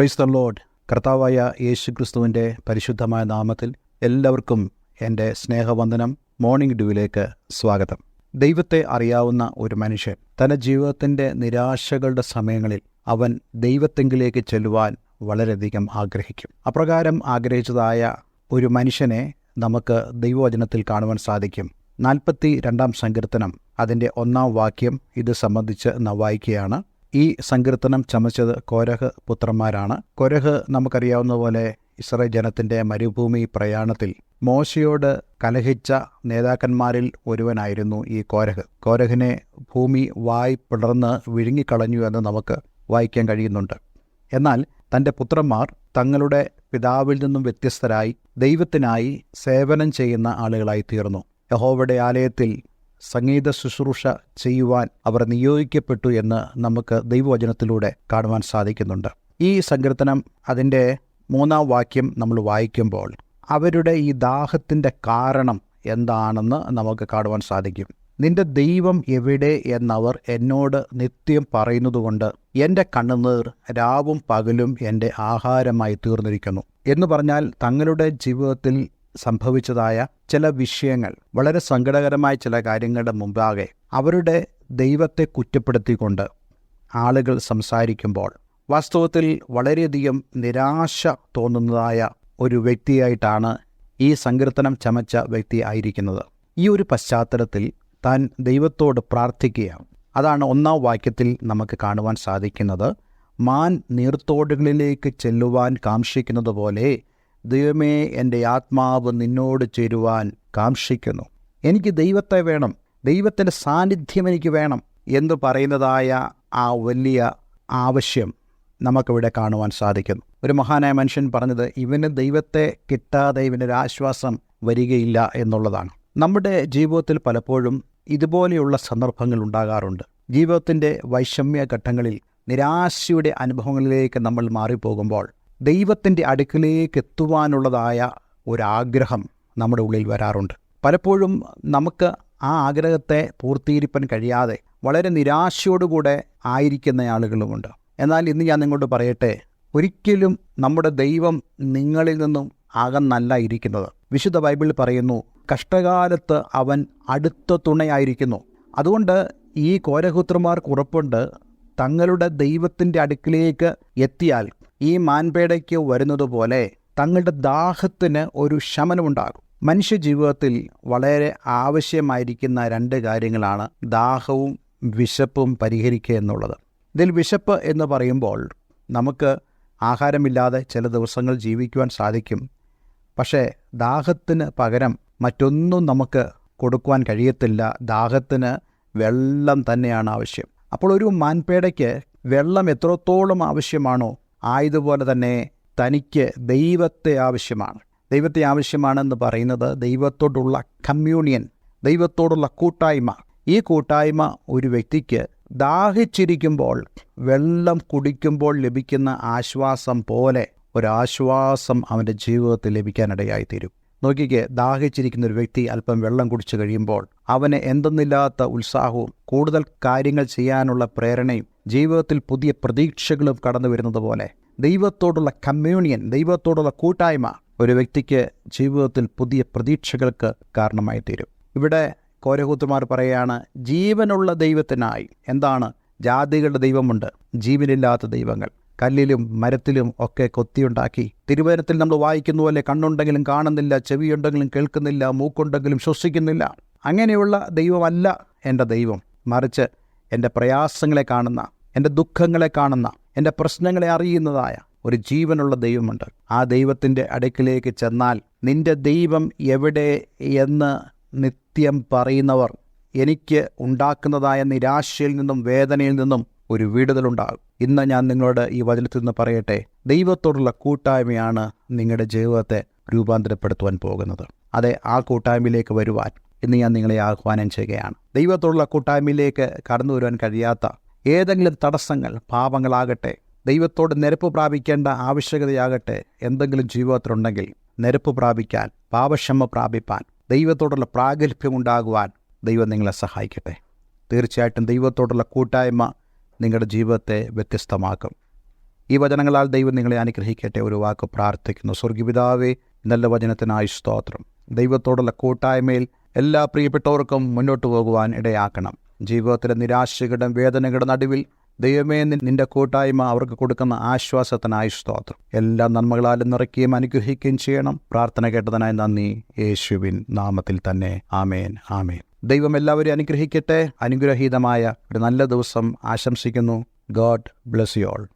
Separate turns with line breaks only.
Praise the load കർത്താവായ യേശു ക്രിസ്തുവിന്റെ പരിശുദ്ധമായ നാമത്തിൽ എല്ലാവർക്കും എന്റെ സ്നേഹവന്ദനം മോർണിംഗ് ഡ്യൂവിലേക്ക് സ്വാഗതം. ദൈവത്തെ അറിയാവുന്ന ഒരു മനുഷ്യൻ തന്റെ ജീവിതത്തിന്റെ നിരാശകളുടെ സമയങ്ങളിൽ അവൻ ദൈവത്തെങ്കിലേക്ക് ചെല്ലുവാൻ വളരെയധികം ആഗ്രഹിക്കും. അപ്രകാരം ആഗ്രഹിച്ചതായ ഒരു മനുഷ്യനെ നമുക്ക് ദൈവവചനത്തിൽ കാണുവാൻ സാധിക്കും. നാൽപ്പത്തി രണ്ടാം സങ്കീർത്തനം അതിന്റെ ഒന്നാം വാക്യം ഇത് സംബന്ധിച്ച് വായിക്കുകയാണ്. ഈ സങ്കീർത്തനം ചമച്ചത് കോരഹ് പുത്രന്മാരാണ്. കൊരഹ് നമുക്കറിയാവുന്ന പോലെ ഇസ്രായേൽ ജനത്തിന്റെ മരുഭൂമി പ്രയാണത്തിൽ മോശയോട് കലഹിച്ച നേതാക്കന്മാരിൽ ഒരുവനായിരുന്നു ഈ കോരഹ്. കോരഹിനെ ഭൂമി വായ് പിളർന്ന് വിഴുങ്ങിക്കളഞ്ഞു എന്ന് നമുക്ക് വായിക്കാൻ കഴിയുന്നുണ്ട്. എന്നാൽ തന്റെ പുത്രന്മാർ തങ്ങളുടെ പിതാവിൽ നിന്നും വ്യത്യസ്തരായി ദൈവത്തിനായി സേവനം ചെയ്യുന്ന ആളുകളായി തീർന്നു. യഹോവയുടെ ആലയത്തിൽ സംഗീത ശുശ്രൂഷ ചെയ്യുവാൻ അവർ നിയോഗിക്കപ്പെട്ടു എന്ന് നമുക്ക് ദൈവവചനത്തിലൂടെ കാണുവാൻ സാധിക്കുന്നുണ്ട്. ഈ സങ്കീർത്തനം അതിന്റെ മൂന്നാം വാക്യം നമ്മൾ വായിക്കുമ്പോൾ അവരുടെ ഈ ദാഹത്തിന്റെ കാരണം എന്താണെന്ന് നമുക്ക് കാണുവാൻ സാധിക്കും. നിന്റെ ദൈവം എവിടെ എന്നവർ എന്നോട് നിത്യം പറയുന്നതുകൊണ്ട് എന്റെ കണ്ണുനീർ രാവും പകലും എന്റെ ആഹാരമായി തീർന്നിരിക്കുന്നു. എന്ന് പറഞ്ഞാൽ തങ്ങളുടെ ജീവിതത്തിൽ സംഭവിച്ചതായ ചില വിഷയങ്ങൾ വളരെ സങ്കടകരമായ ചില കാര്യങ്ങളുടെ മുമ്പാകെ അവരുടെ ദൈവത്തെ കുറ്റപ്പെടുത്തിക്കൊണ്ട് ആളുകൾ സംസാരിക്കുമ്പോൾ വാസ്തവത്തിൽ വളരെയധികം നിരാശ തോന്നുന്നതായ ഒരു വ്യക്തിയായിട്ടാണ് ഈ സങ്കീർത്തനം ചമച്ച വ്യക്തി ആയിരിക്കുന്നത്. ഈ ഒരു പശ്ചാത്തലത്തിൽ താൻ ദൈവത്തോട് പ്രാർത്ഥിക്കുകയാണ് അതാണ് ഒന്നാം വാക്യത്തിൽ നമുക്ക് കാണുവാൻ സാധിക്കുന്നത്. മാൻ നീർത്തോടുകളിലേക്ക് ചെല്ലുവാൻ കാംക്ഷിക്കുന്നത് പോലെ ദൈവമേ എന്റെ ആത്മാവ് നിന്നോട് ചേരുവാൻ കാക്ഷിക്കുന്നു. എനിക്ക് ദൈവത്തെ വേണം. ദൈവത്തിന്റെ സാന്നിധ്യം എനിക്ക് വേണം എന്ന് പറയുന്നതായ ആ വലിയ ആവശ്യം നമുക്കിവിടെ കാണുവാൻ സാധിക്കുന്നു. ഒരു മഹാനായ മനുഷ്യൻ പറഞ്ഞത് ഇവന് ദൈവത്തെ കിട്ടാതെ ഇവനൊരു ആശ്വാസം വരികയില്ല എന്നുള്ളതാണ്. നമ്മുടെ ജീവിതത്തിൽ പലപ്പോഴും ഇതുപോലെയുള്ള സന്ദർഭങ്ങൾ ഉണ്ടാകാറുണ്ട്. ജീവിതത്തിന്റെ വൈഷമ്യ ഘട്ടങ്ങളിൽ നിരാശയുടെ അനുഭവങ്ങളിലേക്ക് നമ്മൾ മാറിപ്പോകുമ്പോൾ ദൈവത്തിന്റെ അടുക്കിലേക്ക് എത്തുവാനുള്ളതായ ഒരാഗ്രഹം നമ്മുടെ ഉള്ളിൽ വരാറുണ്ട്. പലപ്പോഴും നമുക്ക് ആ ആഗ്രഹത്തെ പൂർത്തീകരിപ്പാൻ കഴിയാതെ വളരെ നിരാശയോടുകൂടെ ആയിരിക്കുന്ന ആളുകളുമുണ്ട്. എന്നാൽ ഇന്ന് ഞാൻ നിങ്ങളോട് പറയട്ടെ ഒരിക്കലും നമ്മുടെ ദൈവം നിങ്ങളിൽ നിന്നും അകന്നല്ല ഇരിക്കുന്നത്. വിശുദ്ധ ബൈബിൾ പറയുന്നു കഷ്ടകാലത്ത് അവൻ അടുത്ത തുണയായിരിക്കുന്നു. അതുകൊണ്ട് ഈ കോരഹുത്രന്മാർക്ക് ഉറപ്പുണ്ട് തങ്ങളുടെ ദൈവത്തിന്റെ അടുക്കിലേക്ക് എത്തിയാൽ ഈ മാൻപേടയ്ക്ക് വരുന്നതുപോലെ തങ്ങളുടെ ദാഹത്തിന് ഒരു ശമനമുണ്ടാകും. മനുഷ്യ ജീവിതത്തിൽ വളരെ ആവശ്യമായിരിക്കുന്ന രണ്ട് കാര്യങ്ങളാണ് ദാഹവും വിശപ്പും പരിഹരിക്കുക എന്നുള്ളത്. ഇതിൽ വിശപ്പ് എന്ന് പറയുമ്പോൾ നമുക്ക് ആഹാരമില്ലാതെ ചില ദിവസങ്ങൾ ജീവിക്കുവാൻ സാധിക്കും. പക്ഷേ ദാഹത്തിന് പകരം മറ്റൊന്നും നമുക്ക് കൊടുക്കുവാൻ കഴിയത്തില്ല. ദാഹത്തിന് വെള്ളം തന്നെയാണ് ആവശ്യം. അപ്പോൾ ഒരു മാൻപേടയ്ക്ക് വെള്ളം എത്രത്തോളം ആവശ്യമാണോ ആയതുപോലെ തന്നെ തനിക്ക് ദൈവത്തെ ആവശ്യമാണ്. ദൈവത്തെ ആവശ്യമാണെന്ന് പറയുന്നത് ദൈവത്തോടുള്ള കമ്മ്യൂണിയൻ ദൈവത്തോടുള്ള കൂട്ടായ്മ. ഈ കൂട്ടായ്മ ഒരു വ്യക്തിക്ക് ദാഹിച്ചിരിക്കുമ്പോൾ വെള്ളം കുടിക്കുമ്പോൾ ലഭിക്കുന്ന ആശ്വാസം പോലെ ഒരാശ്വാസം അവന്റെ ജീവിതത്തിൽ ലഭിക്കാനിടയായിത്തീരും. നോക്കിക്ക് ദാഹിച്ചിരിക്കുന്ന ഒരു വ്യക്തി അല്പം വെള്ളം കുടിച്ചു കഴിയുമ്പോൾ അവന് എന്തെന്നില്ലാത്ത ഉത്സാഹവും കൂടുതൽ കാര്യങ്ങൾ ചെയ്യാനുള്ള പ്രേരണയും ജീവിതത്തിൽ പുതിയ പ്രതീക്ഷകളും കടന്നു വരുന്നത് പോലെ ദൈവത്തോടുള്ള കമ്മ്യൂണിയൻ ദൈവത്തോടുള്ള കൂട്ടായ്മ ഒരു വ്യക്തിക്ക് ജീവിതത്തിൽ പുതിയ പ്രതീക്ഷകൾക്ക് കാരണമായി തീരും ഇവിടെ കോരകൂത്തുമാർ പറയുകയാണ് ജീവനുള്ള ദൈവത്തിനായി എന്താണ്? ജാതികളുടെ ദൈവമുണ്ട് ജീവനില്ലാത്ത ദൈവങ്ങൾ. കല്ലിലും മരത്തിലും ഒക്കെ കൊത്തിയുണ്ടാക്കി. തിരുവനത്തിൽ നമ്മൾ വായിക്കുന്ന പോലെ കണ്ണുണ്ടെങ്കിലും കാണുന്നില്ല ചെവിയുണ്ടെങ്കിലും കേൾക്കുന്നില്ല മൂക്കുണ്ടെങ്കിലും ശ്വസിക്കുന്നില്ല. അങ്ങനെയുള്ള ദൈവമല്ല എന്റെ ദൈവം. മറിച്ച് എന്റെ പ്രയാസങ്ങളെ കാണുന്ന എന്റെ ദുഃഖങ്ങളെ കാണുന്ന എന്റെ പ്രശ്നങ്ങളെ അറിയുന്നതായ ഒരു ജീവനുള്ള ദൈവമുണ്ട്. ആ ദൈവത്തിന്റെ അടുക്കിലേക്ക് ചെന്നാൽ നിന്റെ ദൈവം എവിടെ എന്ന് നിത്യം പറയുന്നവർ എനിക്ക് ഉണ്ടാക്കുന്നതായ നിരാശയിൽ നിന്നും വേദനയിൽ നിന്നും ഒരു വിടുതലുണ്ടാകും. ഇന്ന് ഞാൻ നിങ്ങളോട് ഈ വചനത്തിൽ നിന്ന് പറയട്ടെ ദൈവത്തോടുള്ള കൂട്ടായ്മയാണ് നിങ്ങളുടെ ജീവിതത്തെ രൂപാന്തരപ്പെടുത്തുവാൻ പോകുന്നത്. അതെ ആ കൂട്ടായ്മയിലേക്ക് വരുവാൻ ഇന്ന് ഞാൻ നിങ്ങളെ ആഹ്വാനം ചെയ്യുകയാണ്. ദൈവത്തോടുള്ള കൂട്ടായ്മയിലേക്ക് കടന്നു വരുവാൻ കഴിയാത്ത ഏതെങ്കിലും തടസ്സങ്ങൾ പാപങ്ങളാകട്ടെ ദൈവത്തോട് നിരപ്പ് പ്രാപിക്കേണ്ട ആവശ്യകതയാകട്ടെ എന്തെങ്കിലും ജീവിതത്തിലുണ്ടെങ്കിൽ നിരപ്പ് പ്രാപിക്കാൻ പാപക്ഷമ പ്രാപിപ്പാൻ ദൈവത്തോടുള്ള പ്രാഗൽഭ്യമുണ്ടാകുവാൻ ദൈവം നിങ്ങളെ സഹായിക്കട്ടെ. തീർച്ചയായിട്ടും ദൈവത്തോടുള്ള കൂട്ടായ്മ നിങ്ങളുടെ ജീവിതത്തെ വ്യത്യസ്തമാക്കും. ഈ വചനങ്ങളാൽ ദൈവം നിങ്ങളെ അനുഗ്രഹിക്കട്ടെ. ഒരു വാക്ക് പ്രാർത്ഥിക്കുന്നു. സ്വർഗിപിതാവേ നല്ല വചനത്തിനായി സ്തോത്രം. ദൈവത്തോടുള്ള കൂട്ടായ്മയിൽ എല്ലാ പ്രിയപ്പെട്ടവർക്കും മുന്നോട്ട് പോകുവാൻ ഇടയാക്കണം. ജീവിതത്തിലെ നിരാശകളുടെ വേദനകളുടെ നടുവിൽ ദൈവമേ നിന്റെ കൂട്ടായ്മ അവർക്ക് കൊടുക്കുന്ന ആശ്വാസത്തിനായി സ്തോത്രം. എല്ലാ നന്മകളാലും നിറയ്ക്കുകയും അനുഗ്രഹിക്കുകയും ചെയ്യണം. പ്രാർത്ഥന കേട്ടതിനായി നന്ദി. യേശുവിൻ നാമത്തിൽ തന്നെ. ആമേൻ. ആമേൻ. ദൈവം എല്ലാവരെയും അനുഗ്രഹിക്കട്ടെ. അനുഗ്രഹീതമായ ഒരു നല്ല ദിവസം ആശംസിക്കുന്നു. God bless you all.